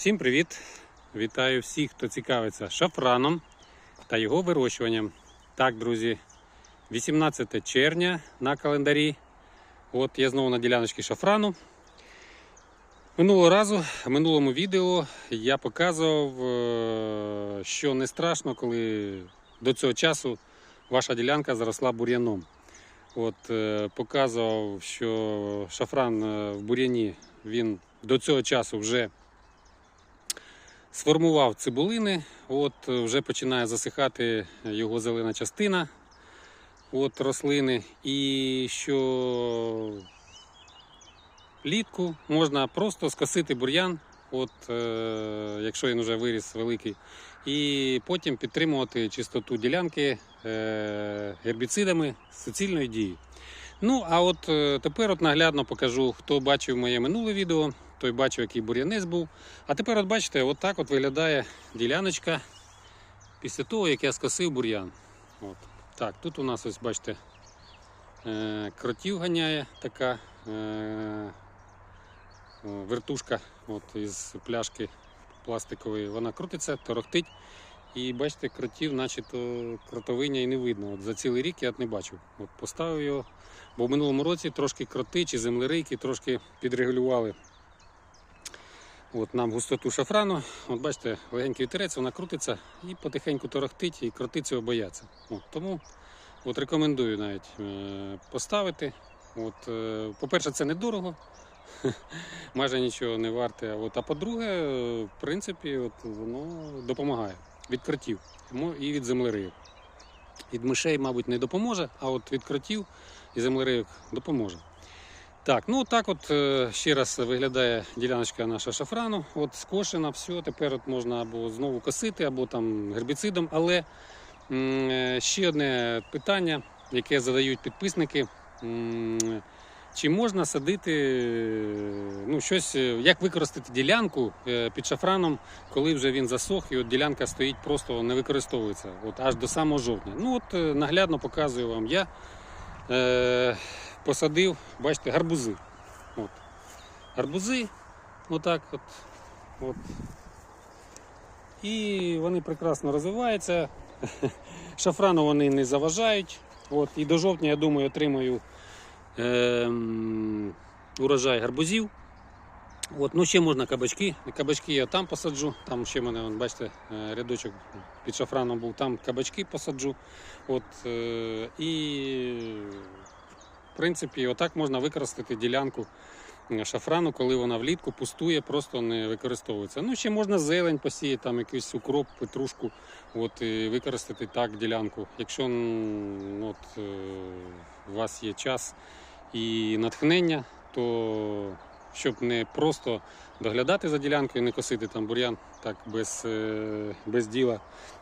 Всім привіт! Вітаю всіх, хто цікавиться шафраном та його вирощуванням. Так, друзі, 18 червня на календарі. От я знову на діляночці шафрану. Минулого разу, в минулому відео я показував, е, що не страшно, коли до цього часу ваша ділянка заросла бур'яном. От, е, показував, що шафран е, в бур'яні він до цього часу вже сформував цибулини, от е, вже починає засихати його зелена частина от рослини. І що влітку можна просто скосити бур'ян, от, е, якщо він вже виріс великий, і потім підтримувати чистоту ділянки е, гербіцидами суцільної дії. Ну, а от тепер от наглядно покажу, хто бачив моє минуле відео, той бачив, який бур'янець був. А тепер, от бачите, от от виглядає діляночка після того, як я скосив бур'ян. От. Так, тут у нас ось бачите, е, кротів ганяє така е, вертушка от, із пляшки пластикової. Вона крутиться, торохтить. І бачите, кротів, начебто кротовиня і не видно. От за цілий рік я не бачив. От поставив його. Бо в минулому році трошки кроти чи землерийки трошки підрегулювали от нам густоту шафрану. От бачите, легенький вітерець, вона крутиться і потихеньку торохтить, і кроти цього бояться. От, тому от рекомендую навіть е, поставити. От, е, по-перше, це недорого. Майже нічого не варте. От, а по-друге, е, в принципі, от, воно допомагає від кротів і від землериїв. Від мишей, мабуть, не допоможе, а от від кротів і землериїв допоможе. Так, ну так от е, ще раз виглядає діляночка наша шафрану. От скошена, все, тепер от можна або знову косити, або там гербіцидом. Але е, ще одне питання, яке задають підписники. Чи можна садити ну, щось, е, як використати ділянку під шафраном, коли вже він засох і от ділянка стоїть, просто не використовується от аж до самого жовтня. Ну от наглядно показую вам я. Е, посадив, бачите, гарбузи. От. Гарбузи, отак от. от. І вони прекрасно розвиваються. Шафрану вони не заважають. От. І до жовтня, я думаю, отримаю ем, урожай гарбузів. От, ну ще можна кабачки. Кабачки я там посаджу. Там ще в мене, вон, бачите, е, рядочок під шафраном був, там кабачки посаджу. От, е, і принципі, отак можна використати ділянку е, шафрану, коли вона влітку пустує, просто не використовується. Ну, ще можна зелень посіяти, там якийсь укроп, петрушку, от, і використати так ділянку. Якщо от, е, у вас є час і натхнення, то щоб не просто доглядати за ділянкою, не косити там бур'ян так без, е, без діла,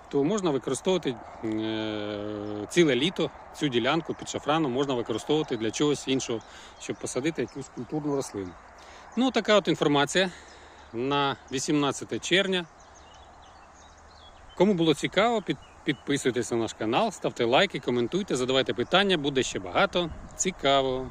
то можна використовувати е, ціле літо цю ділянку під шафраном можна використовувати для чогось іншого, щоб посадити якусь культурну рослину. Ну, така от інформація на 18 червня. Кому було цікаво, підписуйтесь на наш канал, ставте лайки, коментуйте, задавайте питання, буде ще багато цікавого.